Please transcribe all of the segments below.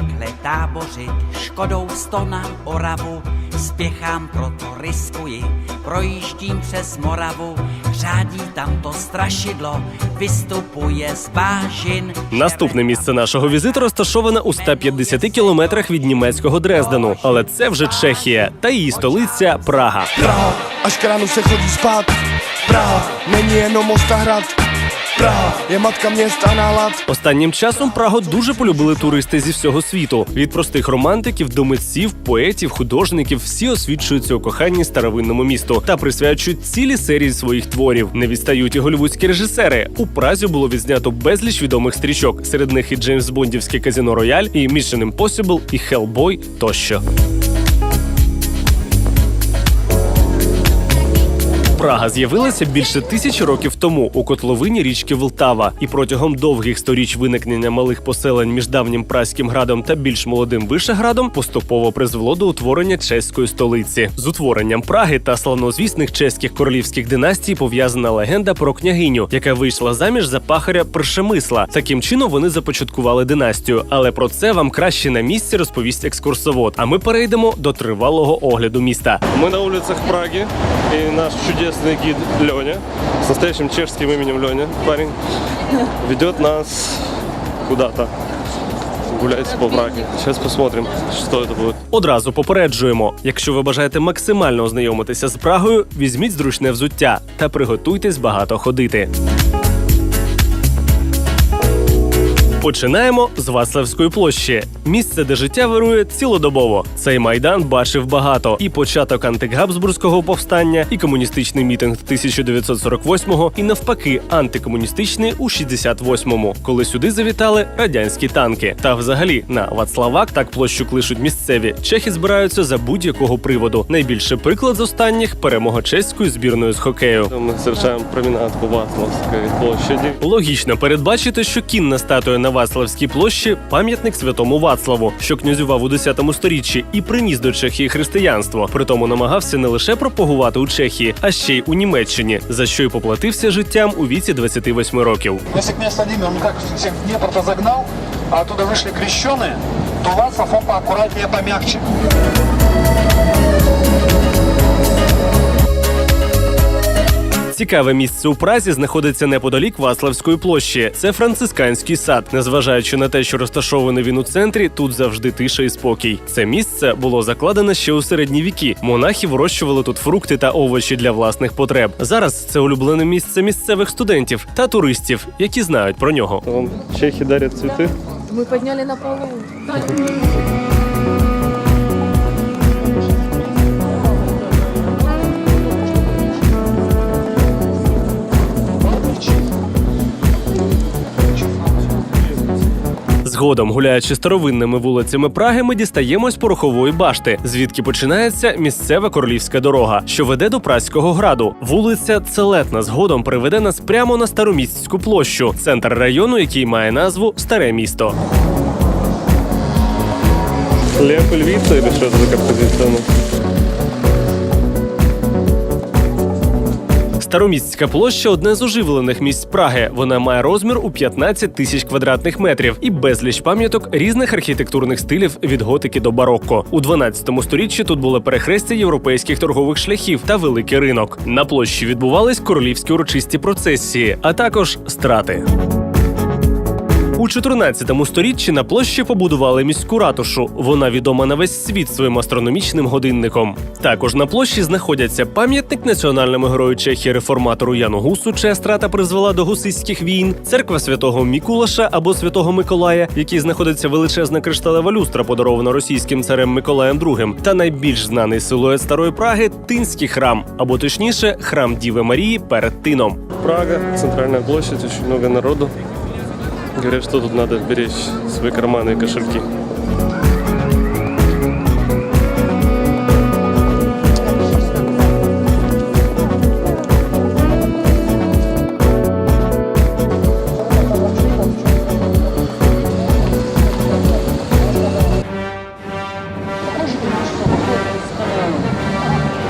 takhle tábořit, škodou sto na Oravu, spěchám, proto riskuji, projíždím přes Moravu, řádí tam to strašidlo, vystupuje z bážin. Наступне місце нашого візиту розташоване у 150 кілометрах від німецького Дрездену, але це вже Чехія та її столиця Прага. Praha, až k ránu se chodí spát. Praha, není jenom Ostahrad. Je matka měst a. Останнім часом Прагу дуже полюбили туристи зі всього світу. Від простих романтиків до митців, поетів, художників всі освічуються у коханні старовинному місту та присвячують цілі серії своїх творів. Не відстають і голівудські режисери. У Празі було відзнято безліч відомих стрічок. Серед них і Джеймс Бондівське казіно Рояль, і Mission Impossible, і Хеллбой тощо. Прага з'явилася більше тисячі років тому у котловині річки Волтава, і протягом довгих сторіч виникнення малих поселень між давнім праським градом та більш молодим Вишеградом поступово призвело до утворення чеської столиці. З утворенням Праги та славнозвісних чеських королівських династій пов'язана легенда про княгиню, яка вийшла заміж за пахаря Першемисла. Таким чином вони започаткували династію. Але про це вам краще на місці розповість екскурсовод. А ми перейдемо до тривалого огляду міста. Мы на улицах Праги, и наш чудесный гид Леня, с настоящим чешским именем Леня, парень, ведет нас куда-то гулять по Праге. Сейчас посмотрим, что это будет. Одразу попереджуємо: якщо ви бажаєте максимально ознайомитися з Прагою, візьміть зручне взуття та приготуйтесь багато ходити. Починаємо з Вацлавської площі, місце, де життя вирує цілодобово. Цей майдан бачив багато: і початок антигабсбурзького повстання, і комуністичний мітинг 1948-го, і навпаки, антикомуністичний у 68-му, коли сюди завітали радянські танки. Та взагалі на Вацлавак так площу клишуть місцеві. Чехи збираються за будь-якого приводу. Найбільший приклад з останніх перемога чеської збірної з хокею. Мы совершаем променад по Вацлавской площади. Логічно передбачити, що кінна статуя на Вацлавській площі пам'ятник святому Вацлаву, що князював у 10 сторіччі і приніс до Чехії християнство. Притому намагався не лише пропагувати у Чехії, а ще й у Німеччині, за що й поплатився життям у віці 28 років. Если князь Владимир, он как всех в Днепр-то загнал, а оттуда вышли крещеные, то Вацлав, он поаккуратнее, помягче. Цікаве місце у Празі знаходиться неподалік Вацлавської площі. Це францисканський сад. Незважаючи на те, що розташований він у центрі, тут завжди тиша і спокій. Це місце було закладене ще у середні віки. Монахи вирощували тут фрукти та овочі для власних потреб. Зараз це улюблене місце місцевих студентів та туристів, які знають про нього. Вон чехи дарят цветы. Мы подняли на полу. Згодом, гуляючи старовинними вулицями Праги, ми дістаємось порохової башти, звідки починається місцева королівська дорога, що веде до Празького граду. Вулиця Целетна згодом приведе нас прямо на старомістську площу, центр району, який має назву Старе місто. Лев и львица или что за композиция? Старомістська площа одне з оживлених місць Праги. Вона має розмір у 15 тисяч квадратних метрів і безліч пам'яток різних архітектурних стилів від готики до барокко. У 12 сторіччі тут було перехрестя європейських торгових шляхів та великий ринок. На площі відбувались королівські урочисті процесії, а також страти. У 14 сторіччі на площі побудували міську ратушу. Вона відома на весь світ своїм астрономічним годинником. Також на площі знаходяться пам'ятник національному герою Чехії реформатору Яну Гусу, чия страта призвела до гусицьких війн, церква святого Мікулаша або святого Миколая, в якій знаходиться величезна кришталева люстра, подарована російським царем Миколаєм II, та найбільш знаний силует старої Праги Тинський храм, або точніше, храм Діви Марії перед Тином. Прага, центральная площадь, очень много народу. Говорят, что тут надо беречь свои карманы и кошельки.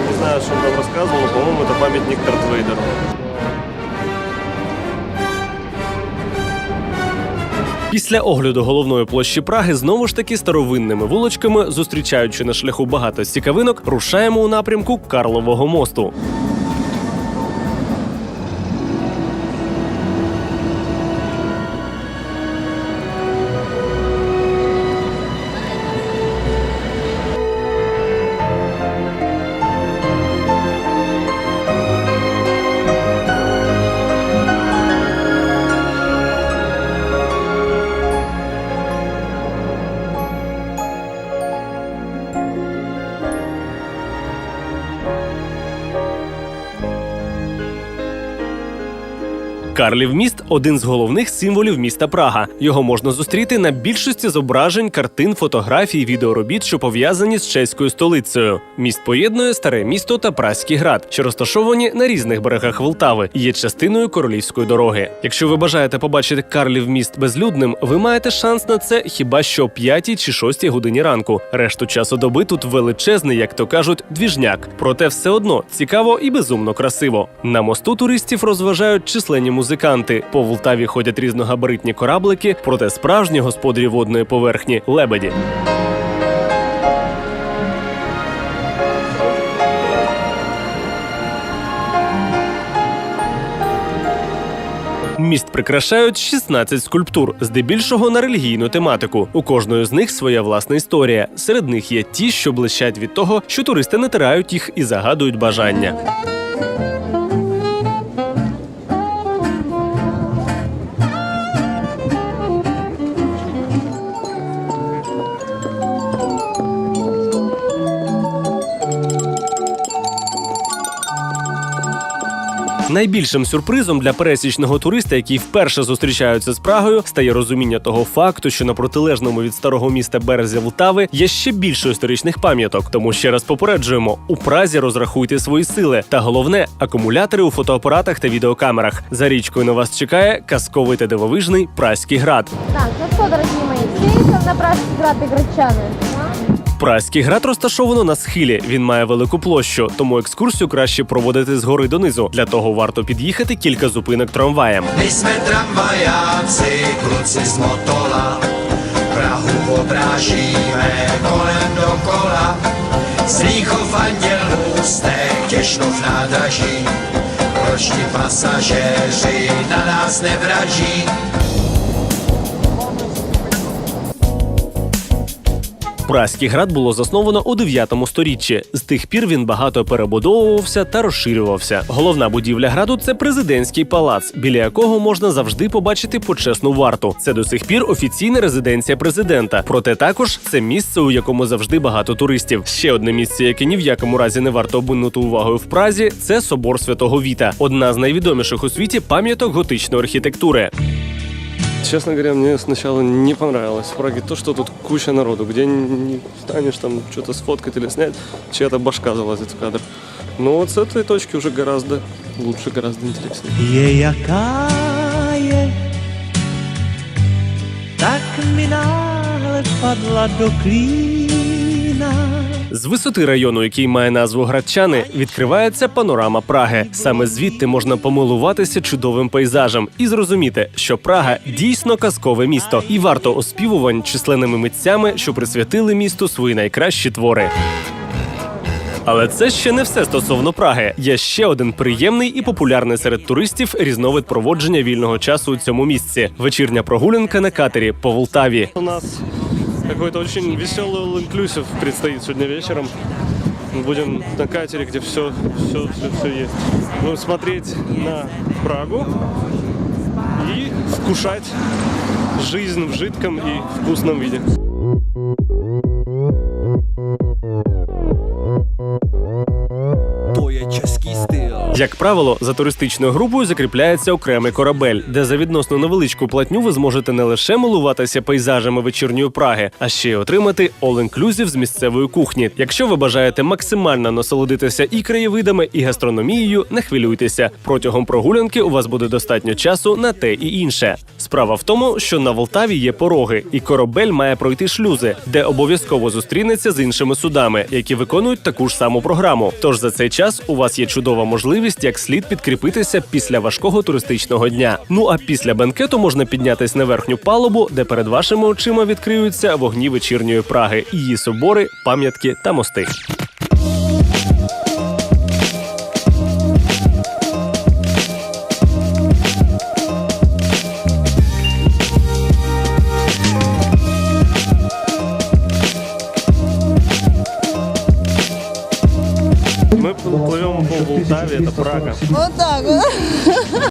Не знаю, что он там рассказывал, по-моему, это памятник Дарт Після огляду головної площі Праги знову ж таки старовинними вуличками, зустрічаючи на шляху багато цікавинок, рушаємо у напрямку Карлового мосту. Карлів міст один з головних символів міста Прага. Його можна зустріти на більшості зображень, картин, фотографій, відеоробіт, що пов'язані з чеською столицею. Міст поєднує старе місто та Празький град, що розташовані на різних берегах Волтави і є частиною королівської дороги. Якщо ви бажаєте побачити Карлів міст безлюдним, ви маєте шанс на це хіба що о 5 чи 6 годині ранку. Решту часу доби тут величезний, як то кажуть, двіжняк. Проте все одно цікаво і безумно красиво. На мосту туристів розважають численні музиканти. По Волтаві ходять різногабаритні кораблики, проте справжні господарі водної поверхні лебеді. Міст прикрашають 16 скульптур, здебільшого на релігійну тематику. У кожної з них своя власна історія. Серед них є ті, що блищать від того, що туристи натирають їх і загадують бажання. Найбільшим сюрпризом для пересічного туриста, який вперше зустрічається з Прагою, стає розуміння того факту, що на протилежному від старого міста березі Влтави є ще більше історичних пам'яток. Тому ще раз попереджуємо: у Празі розрахуйте свої сили. Та головне акумулятори у фотоапаратах та відеокамерах. За річкою на вас чекає казковий та дивовижний Празький град. Так, ну мои, едем на Пражский град и Гречаны. Празький град розташовано на схилі. Він має велику площу, тому екскурсію краще проводити згори донизу. Для того варто під'їхати кілька зупинок трамваєм. My jsme tramvajáci, kluci z Motola, Prahu obrážíme kolem dokola. Slíchov anděl můstek, Těšnov nádraží, proč ti pasažéři na nás nevraží? Празький град було засновано у 9 сторіччі. З тих пір він багато перебудовувався та розширювався. Головна будівля граду це президентський палац, біля якого можна завжди побачити почесну варту. Це до сих пір офіційна резиденція президента. Проте також це місце, у якому завжди багато туристів. Ще одне місце, яке ні в якому разі не варто обминути увагою в Празі, це собор святого Віта, одна з найвідоміших у світі пам'яток готичної архітектури. Честно говоря, мне сначала не понравилось в Праге то, что тут куча народу, где не встанешь там что-то сфоткать или снять, чья-то башка залазит в кадр. Но вот с этой точки уже гораздо лучше, гораздо интереснее. je jaká je, tak mi З висоти району, який має назву Градчани, відкривається панорама Праги. Саме звідти можна помилуватися чудовим пейзажем і зрозуміти, що Прага дійсно казкове місто, і варто оспівувань численними митцями, що присвятили місту свої найкращі твори. Але це ще не все стосовно Праги. Є ще один приємний і популярний серед туристів різновид проводження вільного часу у цьому місці. Вечірня прогулянка на катері по Волтаві. У нас какой-то очень веселый all-inclusive предстоит сегодня вечером. Мы будем на катере, где все, все, все, все есть. Будем смотреть на Прагу и вкушать жизнь в жидком и вкусном виде. Як правило, за туристичною групою закріпляється окремий корабель, де за відносно невеличку платню ви зможете не лише милуватися пейзажами вечірньої Праги, а ще й отримати all-inclusive з місцевої кухні. Якщо ви бажаєте максимально насолодитися і краєвидами, і гастрономією, не хвилюйтеся. Протягом прогулянки у вас буде достатньо часу на те і інше. Справа в тому, що на Волтаві є пороги, і корабель має пройти шлюзи, де обов'язково зустрінеться з іншими судами, які виконують таку ж саму програму. Тож за цей час у вас є чудова можливість як слід підкріпитися після важкого туристичного дня. Ну а після бенкету можна піднятись на верхню палубу, де перед вашими очима відкриються вогні вечірньої Праги, її собори, пам'ятки та мости. Мы плывем по Полтаве, это Прага. Вот так вот.